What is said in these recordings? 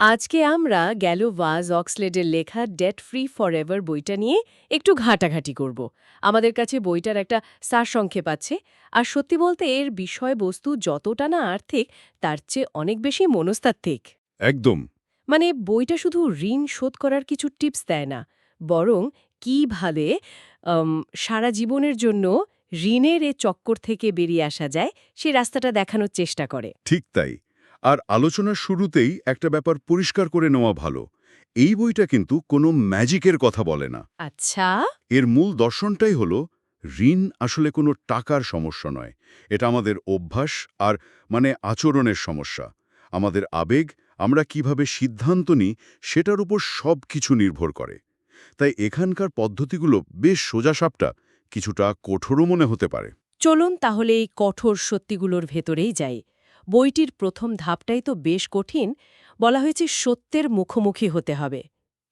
আজকে আমরা গেল ওয়াজ অক্সলেডের লেখা ডেট ফ্রি ফর এভার বইটা নিয়ে একটু ঘাটাঘাটি করব। আমাদের কাছে বইটার একটা সারসংক্ষেপ আছে আর সত্যি বলতে এর বিষয়বস্তু যতটা না আর্থিক তার চেয়ে অনেক বেশি মনস্তাত্ত্বিক। একদম। মানে বইটা শুধু ঋণ শোধ করার কিছু টিপস দেয় না বরং কীভাবে সারা জীবনের জন্য ঋণের এ চক্কর থেকে বেরিয়ে আসা যায় সে রাস্তাটা দেখানোর চেষ্টা করে। ঠিক তাই। আর আলোচনার শুরুতেই একটা ব্যাপার পরিষ্কার করে নেওয়া ভালো। এই বইটা কিন্তু কোনো ম্যাজিকের কথা বলে না। আচ্ছা। এর মূল দর্শনটাই হলো ঋণ আসলে কোনো টাকার সমস্যা নয়। এটা আমাদের অভ্যাস আর মানে আচরণের সমস্যা। আমাদের আবেগ আমরা কীভাবে সিদ্ধান্ত নিই সেটার উপর সব কিছু নির্ভর করে। তাই এখানকার পদ্ধতিগুলো বেশ সোজাসাপটা কিছুটা কঠোরও মনে হতে পারে। চলুন তাহলে এই কঠোর সত্যিগুলোর ভেতরেই যাই। বইটির প্রথম ধাপটাই তো বেশ কঠিন বলা হয়েছে সত্যের মুখোমুখি হতে হবে।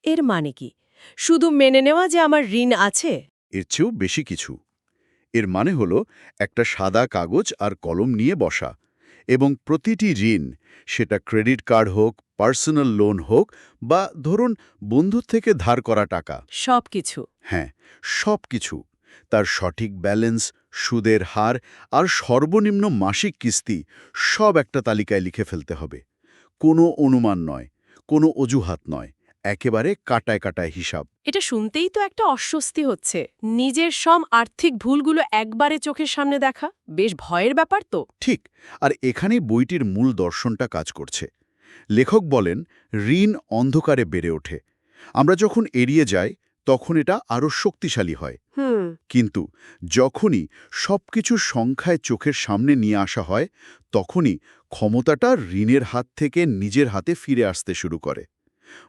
এর মানে কি? শুধু মেনে নেওয়া যে আমার ঋণ আছে? এর চেয়েও বেশি কিছু। এর মানে হলো একটা সাদা কাগজ আর কলম নিয়ে বসা এবং প্রতিটি ঋণ সেটা ক্রেডিট কার্ড হোক পার্সোনাল লোন হোক বা ধরুন বন্ধুর থেকে ধার করা টাকা। সব কিছু হ্যাঁ সব কিছু তার সঠিক ব্যালেন্স সুদের হার আর সর্বনিম্ন মাসিক কিস্তি সব একটা তালিকায় লিখে ফেলতে হবে। কোনো অনুমান নয় কোনো অজুহাত নয় একেবারে কাটায় কাটায় হিসাব। এটা শুনতেই তো একটা অস্বস্তি হচ্ছে। নিজের সব আর্থিক ভুলগুলো একবারে চোখের সামনে দেখা বেশ ভয়ের ব্যাপার তো। ঠিক আর এখানেই বইটির মূল দর্শনটা কাজ করছে। লেখক বলেন ঋণ অন্ধকারে বেড়ে ওঠে। আমরা যখন এড়িয়ে যাই তখন এটা আরও শক্তিশালী হয়। কিন্তু যখনই সবকিছু সংখ্যায় চোখের সামনে নিয়ে আসা হয় তখনই ক্ষমতাটা ঋণের হাত থেকে নিজের হাতে ফিরে আসতে শুরু করে।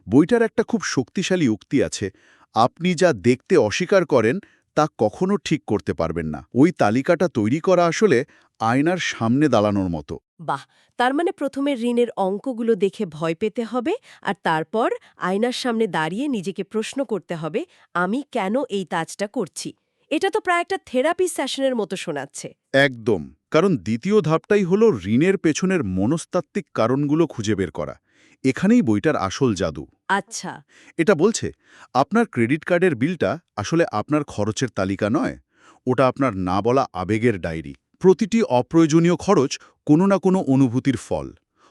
বইটার একটা খুব শক্তিশালী উক্তি আছে আপনি যা দেখতে অস্বীকার করেন তা কখনো ঠিক করতে পারবেন না। ওই তালিকাটা তৈরি করা আসলে আয়নার সামনে দাঁড়ানোর মতো। বাহ তার মানে প্রথমে ঋণের অঙ্কগুলো দেখে ভয় পেতে হবে আর তারপর আয়নার সামনে দাঁড়িয়ে নিজেকে প্রশ্ন করতে হবে আমি কেন এই কাজটা করছি? এটা তো প্রায় একটা থেরাপি সেশনের মতো শোনাচ্ছে। একদম কারণ দ্বিতীয় ধাপটাই হলো ঋণের পেছনের মনস্তাত্ত্বিক কারণগুলো খুঁজে বের করা। এখানেই বইটার আসল জাদু। আচ্ছা। এটা বলছে আপনার ক্রেডিট কার্ডের বিলটা আসলে আপনার খরচের তালিকা নয় ওটা আপনার না বলা আবেগের ডায়েরি। প্রতিটি অপ্রয়োজনীয় খরচ কোনো না কোনো অনুভূতির ফল।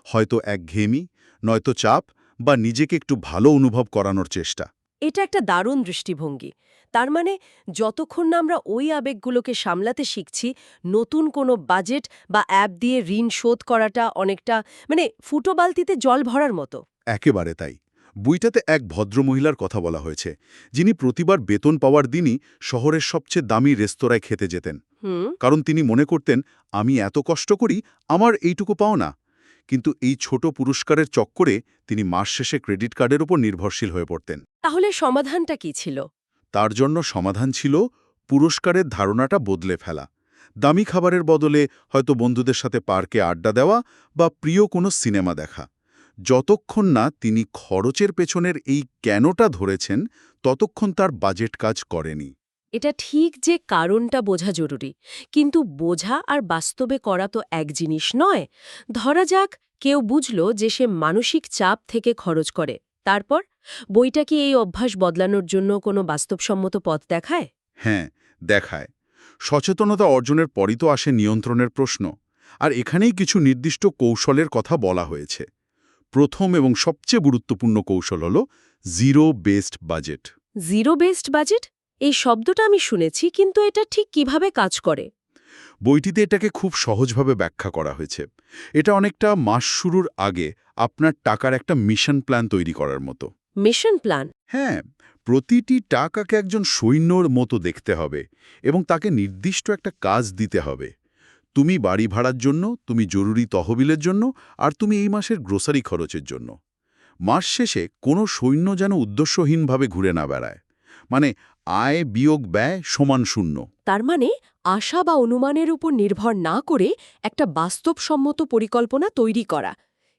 হয়তো একঘেয়েমি নয়তো চাপ বা নিজেকে একটু ভালো অনুভব করানোর চেষ্টা। এটা একটা দারুণ দৃষ্টিভঙ্গি। তার মানে যতক্ষণ না আমরা ওই আবেগগুলোকে সামলাতে শিখছি নতুন কোনো বাজেট বা অ্যাপ দিয়ে ঋণ শোধ করাটা অনেকটা মানে ফুটো বালতিতে জল ভরার মতো। একেবারে তাই। বইটাতে এক ভদ্রমহিলার কথা বলা হয়েছে যিনি প্রতিবার বেতন পাওয়ার দিনই শহরের সবচেয়ে দামি রেস্তোরাঁয় খেতে যেতেন। কারণ তিনি মনে করতেন আমি এত কষ্ট করি আমার এইটুকু পাও না। কিন্তু এই ছোট পুরস্কারের চক্করে তিনি মাস শেষে ক্রেডিট কার্ডের উপর নির্ভরশীল হয়ে পড়তেন। তাহলে সমাধানটা কি ছিল? তার জন্য সমাধান ছিল পুরস্কারের ধারণাটা বদলে ফেলা। দামি খাবারের বদলে হয়তো বন্ধুদের সাথে পার্কে আড্ডা দেওয়া বা প্রিয় কোনো সিনেমা দেখা। যতক্ষণ না তিনি খরচের পেছনের এই কেনটা ধরেছেন ততক্ষণ তার বাজেট কাজ করেনি। এটা ঠিক যে কারণটা বোঝা জরুরি কিন্তু বোঝা আর বাস্তবে করা তো এক জিনিস নয়। ধরা যাক কেউ বুঝল যে সে মানসিক চাপ থেকে খরচ করে। তারপর বইটা কি এই অভ্যাস বদলানোর জন্য কোনো বাস্তবসম্মত পথ দেখায়? হ্যাঁ দেখায়। সচেতনতা অর্জনের পরই তো আসে নিয়ন্ত্রণের প্রশ্ন আর এখানেই কিছু নির্দিষ্ট কৌশলের কথা বলা হয়েছে। প্রথম এবং সবচেয়ে গুরুত্বপূর্ণ কৌশল হল zero based budget zero based budget এই শব্দটা আমি শুনেছি কিন্তু এটা ঠিক কীভাবে কাজ করে? বইটিতে এটাকে খুব সহজভাবে ব্যাখ্যা করা হয়েছে। এটা অনেকটা মাস শুরুর আগে আপনার টাকার একটা মিশন প্ল্যান তৈরি করার মতো। মিশন প্ল্যান হ্যাঁ প্রতিটি টাকাকে একজন সৈন্যর মতো দেখতে হবে এবং তাকে নির্দিষ্ট একটা কাজ দিতে হবে। তুমি বাড়ি ভাড়ার জন্য তুমি জরুরি তহবিলের জন্য আর তুমি এই মাসের গ্রোসারি খরচের জন্য। মাস শেষে কোনো সৈন্য যেন উদ্দেশ্যহীনভাবে ঘুরে না বেড়ায়। মানে আয় বিয়োগ ব্যয় সমান শূন্য। তার মানে আশা বা অনুমানের উপর নির্ভর না করে একটা বাস্তবসম্মত পরিকল্পনা তৈরি করা।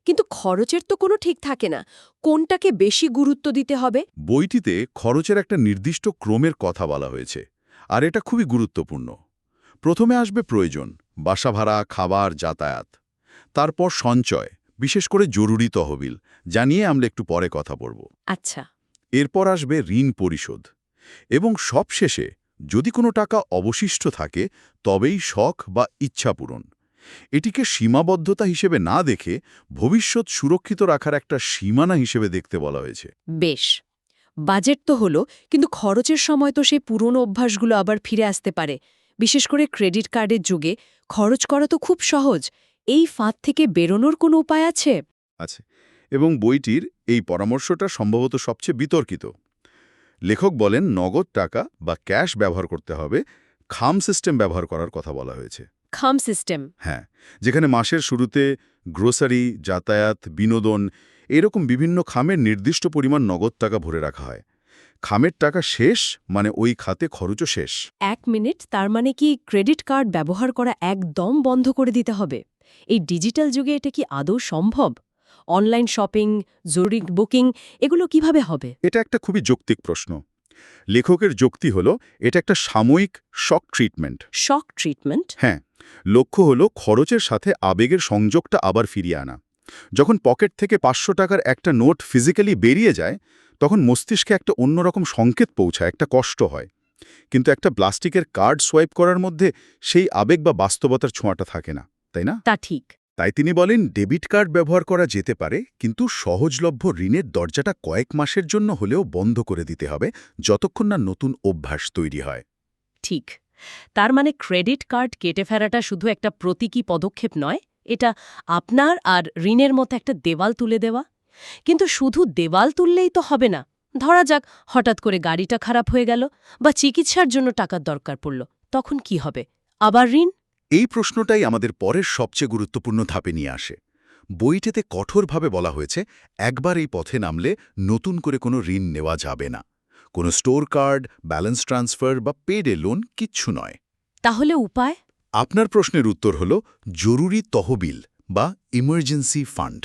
কিন্তু খরচের তো কোনো ঠিক থাকে না। কোনটাকে বেশি গুরুত্ব দিতে হবে? বইটিতে খরচের একটা নির্দিষ্ট ক্রমের কথা বলা হয়েছে আর এটা খুবই গুরুত্বপূর্ণ। প্রথমে আসবে প্রয়োজন। বাসা ভাড়া খাবার যাতায়াত। তারপর সঞ্চয় বিশেষ করে জরুরি তহবিল জানিয়ে আমরা একটু পরে কথা বলব। আচ্ছা। এরপর আসবে ঋণ পরিশোধ। এবং সবশেষে যদি কোনো টাকা অবশিষ্ট থাকে তবেই শখ বা ইচ্ছা পূরণ। এটিকে সীমাবদ্ধতা হিসেবে না দেখে ভবিষ্যৎ সুরক্ষিত রাখার একটা সীমানা হিসেবে দেখতে বলা হয়েছে। বেশ। বাজেট তো হলো কিন্তু খরচের সময় তো সেই পুরনো অভ্যাসগুলো আবার ফিরে আসতে পারে। বিশেষ করে ক্রেডিট কার্ডের যুগে খরচ করা তো খুব সহজ। এই ফাঁদ থেকে বেরোনোর কোনো উপায় আছে? আছে। এবং বইটির এই পরামর্শটা সম্ভবত সবচেয়ে বিতর্কিত। লেখক বলেন নগদ টাকা বা ক্যাশ ব্যবহার করতে হবে খাম সিস্টেম ব্যবহার করার কথা বলা হয়েছে। খাম সিস্টেম? হ্যাঁ যেখানে মাসের শুরুতে গ্রোসারি যাতায়াত বিনোদন এরকম বিভিন্ন খামের নির্দিষ্ট পরিমাণ নগদ টাকা ভরে রাখা হয়। খামের টাকা শেষ? মানে ওই খাতে খরচও শেষ। এক মিনিট তার মানে কি ক্রেডিট কার্ড ব্যবহার করা একদম বন্ধ করে দিতে হবে? এই ডিজিটাল যুগে এটা কি আদৌ সম্ভব? অনলাইন শপিং জরুরি বুকিং এগুলো কীভাবে হবে? এটা একটা খুবই যৌক্তিক প্রশ্ন। লেখকের যুক্তি হল এটা একটা সাময়িক শক ট্রিটমেন্ট। শক ট্রিটমেন্ট? হ্যাঁ লক্ষ্য হলো খরচের সাথে আবেগের সংযোগটা আবার ফিরিয়ে আনা। যখন পকেট থেকে পাঁচশো টাকার একটা নোট ফিজিক্যালি বেরিয়ে যায় তখন মস্তিষ্কে একটা অন্যরকম সংকেত পৌঁছায় একটা কষ্ট হয়। কিন্তু একটা প্লাস্টিকের কার্ড সোয়াইপ করার মধ্যে সেই আবেগ বা বাস্তবতার ছোঁয়াটা থাকে না তাই না? তা ঠিক। তাই তিনি বলেন ডেবিট কার্ড ব্যবহার করা যেতে পারে কিন্তু সহজলভ্য ঋণের দরজাটা কয়েক মাসের জন্য হলেও বন্ধ করে দিতে হবে যতক্ষণ না নতুন অভ্যাস তৈরি হয়। ঠিক। তার মানে ক্রেডিট কার্ড কেটে ফেরাটা শুধু একটা প্রতীকী পদক্ষেপ নয় এটা আপনার আর ঋণের মতো একটা দেওয়াল তুলে দেওয়া? কিন্তু শুধু দেওয়াল তুললেই তো হবে না। ধরা যাক হঠাৎ করে গাড়িটা খারাপ হয়ে গেল বা চিকিৎসার জন্য টাকার দরকার পড়ল তখন কি হবে? আবার ঋণ? এই প্রশ্নটাই আমাদের পরের সবচেয়ে গুরুত্বপূর্ণ ধাপে নিয়ে আসে। বইটিতে কঠোরভাবে বলা হয়েছে একবার এই পথে নামলে নতুন করে কোনো ঋণ নেওয়া যাবে না। কোনো স্টোর কার্ড ব্যালেন্স ট্রান্সফার বা পেডে লোন কিচ্ছু নয়। তাহলে উপায়? আপনার প্রশ্নের উত্তর হল জরুরি তহবিল বা ইমার্জেন্সি ফান্ড।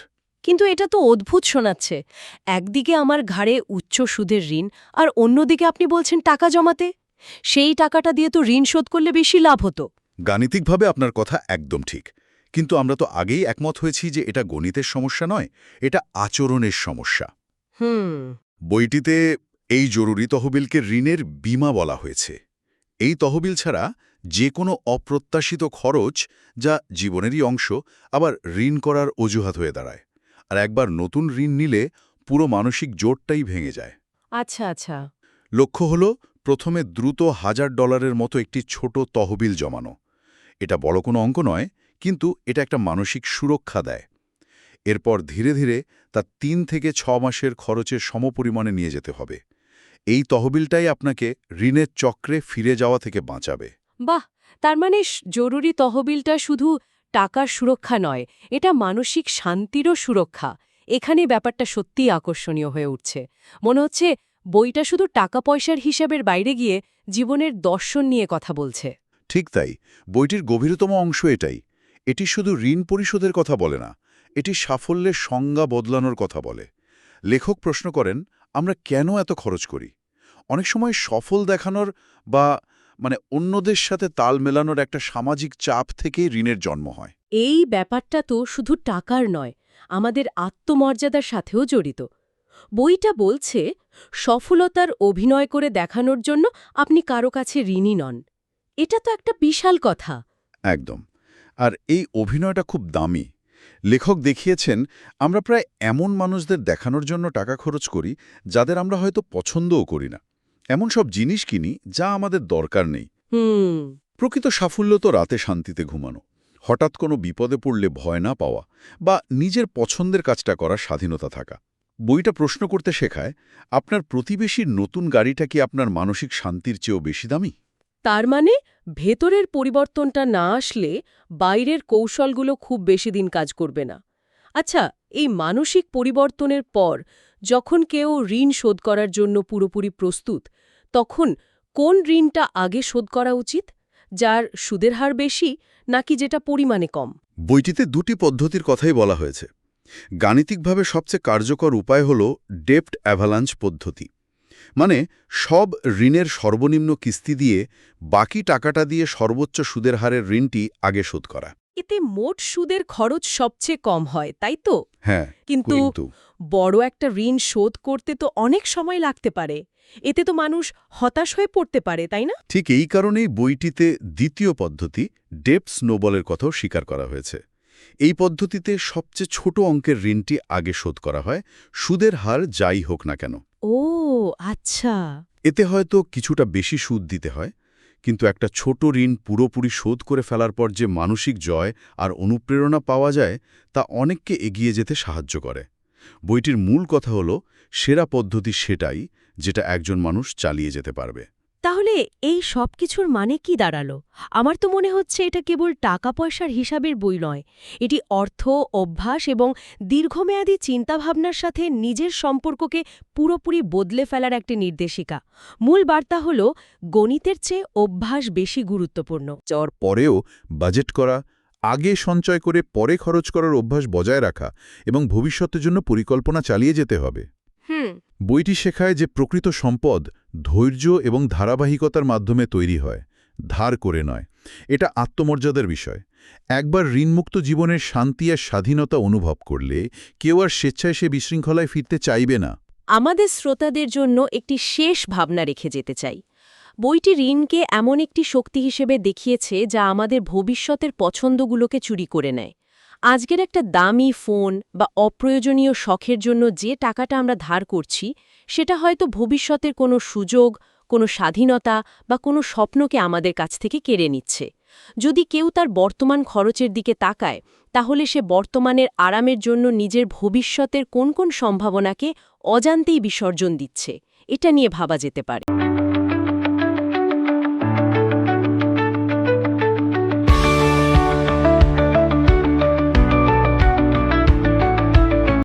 কিন্তু এটা তো অদ্ভুত শোনাচ্ছে। একদিকে আমার ঘাড়ে উচ্চ সুদের ঋণ আর অন্যদিকে আপনি বলছেন টাকা জমাতে। সেই টাকাটা দিয়ে তো ঋণ শোধ করলে বেশি লাভ হতো। গাণিতিকভাবে আপনার কথা একদম ঠিক। কিন্তু আমরা তো আগেই একমত হয়েছি যে এটা গণিতের সমস্যা নয় এটা আচরণের সমস্যা। হুম। বইটিতে এই জরুরি তহবিলকে ঋণের বিমা বলা হয়েছে। এই তহবিল ছাড়া যে কোনো অপ্রত্যাশিত খরচ যা জীবনেরই অংশ আবার ঋণ করার অজুহাত হয়ে দাঁড়ায়। আর একবার নতুন ঋণ নিলে পুরো মানসিক জোটটাই ভেঙে যায়। আচ্ছা আচ্ছা। লক্ষ্য হল প্রথমে দ্রুত হাজার ডলারের মতো একটি ছোট তহবিল জমানো। এটা বড় কোনো অঙ্ক নয় কিন্তু এটা একটা মানসিক সুরক্ষা দেয়। এরপর ধীরে ধীরে তা তিন থেকে ছ মাসের খরচের সমপরিমাণে নিয়ে যেতে হবে। এই তহবিলটাই আপনাকে ঋণের চক্রে ফিরে যাওয়া থেকে বাঁচাবে। বাহ! তার মানে জরুরি তহবিলটা শুধু টাকার সুরক্ষা নয়, এটা মানসিক শান্তিরও সুরক্ষা। এখানে ব্যাপারটা সত্যিই আকর্ষণীয় হয়ে উঠছে। মনে হচ্ছে বইটা শুধু টাকা পয়সার হিসাবের বাইরে গিয়ে জীবনের দর্শন নিয়ে কথা বলছে। ঠিক তাই, বইটির গভীরতম অংশ এটাই। এটি শুধু ঋণ পরিশোধের কথা বলে না, এটি সাফল্যের সংজ্ঞা বদলানোর কথা বলে। লেখক প্রশ্ন করেন, আমরা কেন এত খরচ করি? অনেক সময় সফল দেখানোর বা মানে অন্যদের সাথে তাল মেলানোর একটা সামাজিক চাপ থেকেই ঋণের জন্ম হয়। এই ব্যাপারটা তো শুধু টাকার নয় আমাদের আত্মমর্যাদার সাথেও জড়িত। বইটা বলছে সফলতার অভিনয় করে দেখানোর জন্য আপনি কারও কাছে ঋণী নন। এটা তো একটা বিশাল কথা। একদম। আর এই অভিনয়টা খুব দামি। লেখক দেখিয়েছেন আমরা প্রায় এমন মানুষদের দেখানোর জন্য টাকা খরচ করি যাদের আমরা হয়তো পছন্দও করি না। এমন সব জিনিস কিনি যা আমাদের দরকার নেই। প্রকৃত সাফল্য তো রাতে শান্তিতে ঘুমানো। হঠাৎ কোনো বিপদে পড়লে ভয় না পাওয়া বা নিজের পছন্দের কাজটা করার স্বাধীনতা থাকা। বইটা প্রশ্ন করতে শেখায় আপনার প্রতিবেশীর নতুন গাড়িটা কি আপনার মানসিক শান্তির চেয়েও বেশি দামি? তার মানে ভেতরের পরিবর্তনটা না আসলে বাইরের কৌশলগুলো খুব বেশি দিন কাজ করবে না। আচ্ছা এই মানসিক পরিবর্তনের পর যখন কেউ ঋণ শোধ করার জন্য পুরোপুরি প্রস্তুত, তখন কোন ঋণটা আগে শোধ করা উচিত? যার সুদের হার বেশি নাকি যেটা পরিমাণে কম? বইটিতে দুটি পদ্ধতির কথাই বলা হয়েছে। গাণিতিকভাবে সবচেয়ে কার্যকর উপায় হল ডেপ্ট অ্যাভালাঞ্চ পদ্ধতি। মানে সব ঋণের সর্বনিম্ন কিস্তি দিয়ে বাকি টাকাটা দিয়ে সর্বোচ্চ সুদের হারের ঋণটি আগে শোধ করা। এতে মোট সুদের খরচ সবচেয়ে কম হয় তাই তো? হ্যাঁ কিন্তু বড় একটা ঋণ শোধ করতে তো অনেক সময় লাগতে পারে। এতে তো মানুষ হতাশ হয়ে পড়তে পারে তাই না? ঠিক এই কারণেই বইটিতে দ্বিতীয় পদ্ধতি ডেপ স্নোবলের কথাও স্বীকার করা হয়েছে। এই পদ্ধতিতে সবচেয়ে ছোট অঙ্কের ঋণটি আগে শোধ করা হয় সুদের হার যাই হোক না কেন। ও আচ্ছা। এতে হয়তো কিছুটা বেশি সুদ দিতে হয় কিন্তু একটা ছোট ঋণ পুরোপুরি শোধ করে ফেলার পর যে মানসিক জয় আর অনুপ্রেরণা পাওয়া যায়, তা অনেককে এগিয়ে যেতে সাহায্য করে। বইটির মূল কথা হল, সেরা পদ্ধতি সেটাই যেটা একজন মানুষ চালিয়ে যেতে পারবে। তাহলে এই সব কিছুর মানে কি দাঁড়াল? আমার তো মনে হচ্ছে এটা কেবল টাকা পয়সার হিসাবের বই নয়। এটি অর্থ, অভ্যাস এবং দীর্ঘমেয়াদী চিন্তাভাবনার সাথে নিজের সম্পর্ককে পুরোপুরি বদলে ফেলার একটি নির্দেশিকা। মূল বার্তা হল, গণিতের চেয়ে অভ্যাস বেশি গুরুত্বপূর্ণ। যাওয়ার পরেও বাজেট করা, আগে সঞ্চয় করে পরে খরচ করার অভ্যাস বজায় রাখা এবং ভবিষ্যতের জন্য পরিকল্পনা চালিয়ে যেতে হবে। বইটি শেখায় যে প্রকৃত সম্পদ ধৈর্য এবং ধারাবাহিকতার মাধ্যমে তৈরি হয়, ধার করে নয়। এটা আত্মমর্যাদার বিষয়। একবার ঋণমুক্ত জীবনের শান্তি আর স্বাধীনতা অনুভব করলে কেউ আর স্বেচ্ছায় সে বিশৃঙ্খলায় ফিরতে চাইবে না। আমাদের শ্রোতাদের জন্য একটি শেষ ভাবনা রেখে যেতে চাই। বইটি ঋণকে এমন একটি শক্তি হিসেবে দেখিয়েছে যা আমাদের ভবিষ্যতের পছন্দগুলোকে চুরি করে নেয়। আজকের একটা দামি ফোন বা অপ্রয়োজনীয় শখের জন্য যে টাকাটা আমরা ধার করছি, সেটা হয়তো ভবিষ্যতের কোনো সুযোগ, কোনো স্বাধীনতা বা কোনো স্বপ্নকে আমাদের কাছ থেকে কেড়ে নিচ্ছে। যদি কেউ তার বর্তমান খরচের দিকে তাকায়, তাহলে সে বর্তমানের আরামের জন্য নিজের ভবিষ্যতের কোন কোন সম্ভাবনাকে অজান্তেই বিসর্জন দিচ্ছে। এটা নিয়ে ভাবা যেতে পারে।